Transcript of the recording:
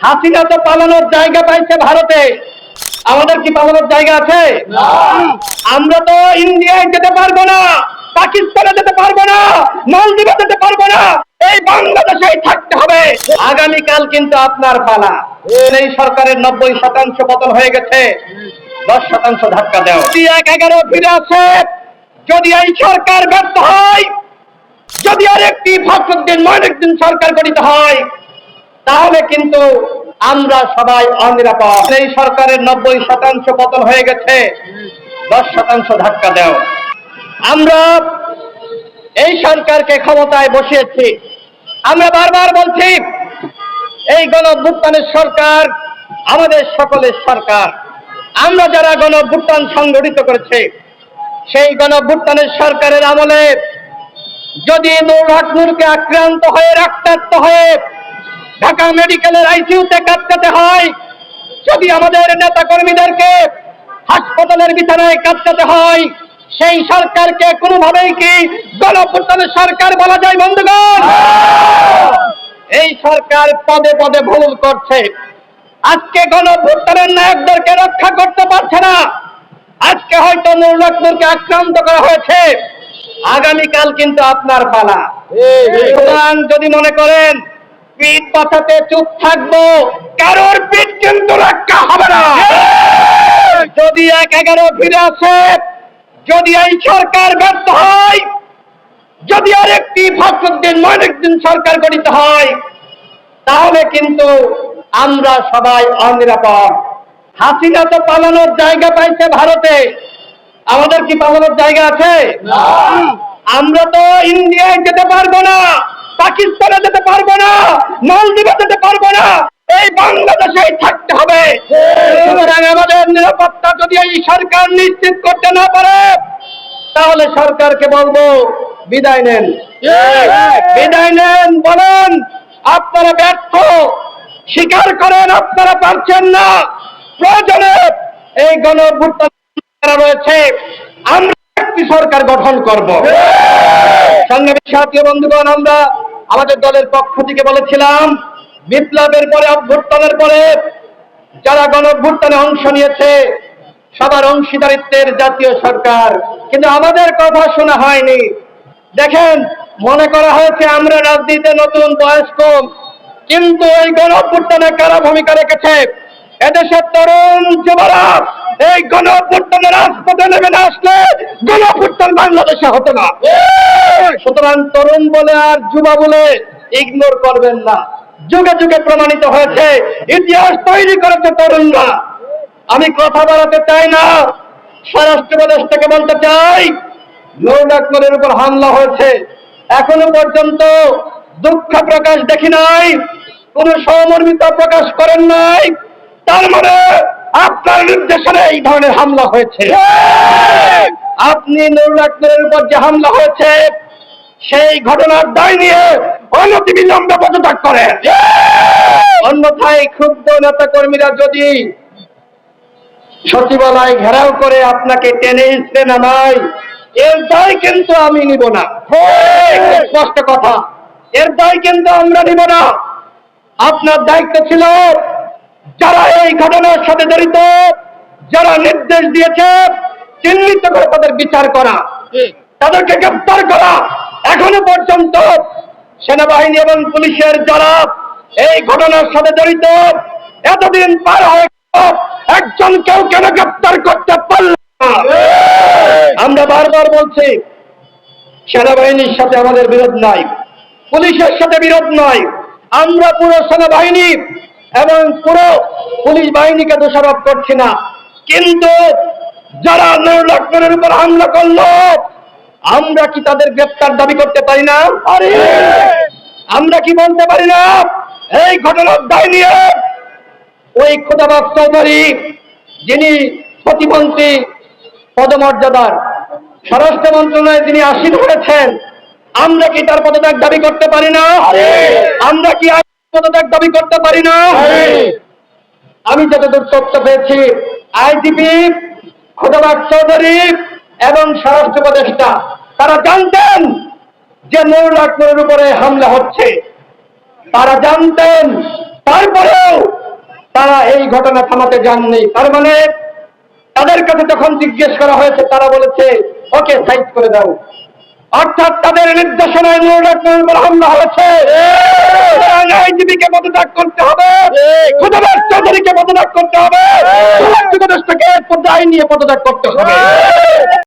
হাসিনা তো পালানোর জায়গা পাইছে ভারতে। আমাদের কি পালানোর জায়গা আছে? আমরা তো ইন্ডিয়ায় যেতে পারব না পাকিস্তানে যেতে পারব না মালদ্বীপে যেতে পারব না এই বাংলাদেশেই থাকতে হবে। আগামীকাল কিন্তু আপনার পালা। এই সরকারের নব্বই শতাংশ পতন হয়ে গেছে। দশ শতাংশ ধাক্কা দেও এক এগারো ফিরে আছে যদি এই সরকার ব্যর্থ হয় যদি আর একটি ফখরুদ্দিন মহিনুদ্দিন সরকার গঠিত হয় তাহলে কিন্তু আমরা সবাই অনিরাপদ। এই সরকারের নব্বই শতাংশ পতন হয়ে গেছে। দশ শতাংশ ধাক্কা দেও। আমরা এই সরকারকে ক্ষমতায় বসিয়েছি। আমরা বারবার বলছি, এই গণ সরকার আমাদের সকলের সরকার। আমরা যারা গণ সংগঠিত করেছে, সেই গণ সরকারের আমলে যদি নূর আক্রান্ত হয়ে রক্তাক্ত হয়ে ঢাকা মেডিকেলের আইসিইউতে কাটতে হয়। যদি আমাদের নেতা কর্মীদেরকে হাসপাতালের বিছানায় কাটতে হয়, সেই সরকারকে কোনোভাবেই কি গণপ্রস্থানের সরকার বলা যায়, বন্ধুগণ? এই সরকার পদে পদে ভুল করছে। আজকে গণভোটারের নায়কদেরকে রক্ষা করতে পারছে না। আজকে হয়তো নুরুল্লাহকে আক্রান্ত করা হয়েছে। আগামীকাল কিন্তু আপনার পালা। যদি মনে করেন পিঠ পাঠাতে চুপ থাকব, কারোর পিঠ কিন্তু রক্ষা হবে না। যদি এক এগারো ফিরে আসে যদি এই সরকার ব্যর্থ হয়, যদি আর একটি ফখরুদ্দিন মহিনুদ্দিন সরকার গঠিত হয়, তাহলে কিন্তু আমরা সবাই অনিরাপদ। হাসিনা তো পালানোর জায়গা পাইছে ভারতে। আমাদের কি পালানোর জায়গা আছে? আমরা তো ইন্ডিয়ায় যেতে পারব না, পাকিস্তানে যেতে পারব না, মালদ্বীপে যেতে পারব না, এই বাংলাদেশেই থাকতে হবে। সুতরাং আমাদের নিরাপত্তা যদি এই সরকার নিশ্চিত করতে না পারে, তাহলে সরকারকে বলব, বিদায় নেন। বিদায় নেন, বলেন, আপনারা ব্যর্থ, স্বীকার করেন, আপনারা পারছেন না, প্রয়োজনে এই গণ রয়েছে, আমরা একটি সরকার গঠন করব? সংগ্রামী সাথী বন্ধুগণ আমরা আমাদের দলের পক্ষ থেকে বলেছিলাম বিপ্লবের পরে অভ্যুত্থানের পরে যারা গণ অভ্যুত্থানে অংশ নিয়েছে সবার অংশীদারিত্বের জাতীয় সরকার। কিন্তু আমাদের কথা শোনা হয়নি। দেখেন মনে করা হয়েছে আমরা রাজনীতিতে নতুন বয়স কম কিন্তু এই গণ অভ্যুত্থানে কারা ভূমিকা রেখেছে? এদেশের তরুণ যুবরা এই গণ অভ্যুত্থানের রাজপথে নেমে না আসলে গণ অভ্যুত্থান বাংলাদেশে হতো না। সুতরাং তরুণ বলে আর যুবা বলে ইগনোর করবেন না। যুগে যুগে প্রমাণিত হয়েছে, ইতিহাস তৈরি করেছে তরুণরা। আমি কথা বাড়াতে চাই না। স্বরাষ্ট্র প্রদেশ থেকে বলতে চাই নৌডাক্তরের উপর হামলা হয়েছে। এখনও পর্যন্ত দুঃখ প্রকাশ দেখি নাই, কোন সহমর্মিতা প্রকাশ করেন নাই। তার মানে আপনার নির্দেশনে এই ধরনের হামলা হয়েছে। আপনি নুরুল উপর যে হামলা হয়েছে সেই ঘটনার দায় নিয়ে অনতি বিলম্বে পদত্যাগ করেন। অন্যথায় ক্ষুব্ধ নেতা কর্মীরা যদি সচিবালয় ঘেরাও করে আপনাকে টেনে ইসলে নামাই এর দায় কিন্তু আমি নিব না। খুব স্পষ্ট কথা। এর দায় কিন্তু আমরা নিব না। আপনার দায়িত্ব ছিল যারা এই ঘটনার সাথে জড়িত যারা নির্দেশ দিয়েছে চিহ্নিত করে তাদের বিচার করা। তাদেরকে গ্রেপ্তার করা। এখনও পর্যন্ত সেনাবাহিনী এবং পুলিশের যারা এই ঘটনার সাথে জড়িত এতদিন পার হয়ে একজন কেউ কেন গ্রেপ্তার করতে পারল না। আমরা বারবার বলছি সেনাবাহিনীর সাথে আমাদের বিরোধ নাই পুলিশের সাথে বিরোধ নয় আমরা পুরো সেনাবাহিনী এবং পুরো পুলিশ বাহিনীকে দোষারোপ করছি না। কিন্তু যারা নুরুল্লাহের উপর হামলা করল আমরা কি তাদের গ্রেপ্তার দাবি করতে পারি না? আমরা কি বলতে পারি না? এই ঘটনার দায় নিয়ে ওই খোদাবাদ চৌধুরী যিনি প্রতিমন্ত্রী পদমর্যাদার স্বরাষ্ট্র মন্ত্রণালয়ে যিনি আসীন হয়েছেন আমরা কি তার পদত্যাগ দাবি করতে পারি না? আমরা কি পদত্যাগ দাবি করতে পারি না? আমি যতদূর তথ্য পেয়েছি আইজিপি খোদাবাদ চৌধুরী এবং স্বরাষ্ট্র উপদেষ্টা তারা জানতেন যে নুরুল আকবরের উপরে হামলা হচ্ছে। তারা জানতেন তারপরেও তারা এই ঘটনা থামাতে যাননি। তার মানে তাদের কাছে যখন জিজ্ঞেস করা হয়েছে তারা বলেছে ওকে সাইড করে দাও। অর্থাৎ তাদের নির্দেশনায় নুরুল উপর হামলা হয়েছে। আইনজীবীকে পদত্যাগ করতে খুদাবাস চৌধুরীকে পদত্যাগ করতে হবে। উপদেষ্টাকে আইন নিয়ে পদত্যাগ করতে হবে।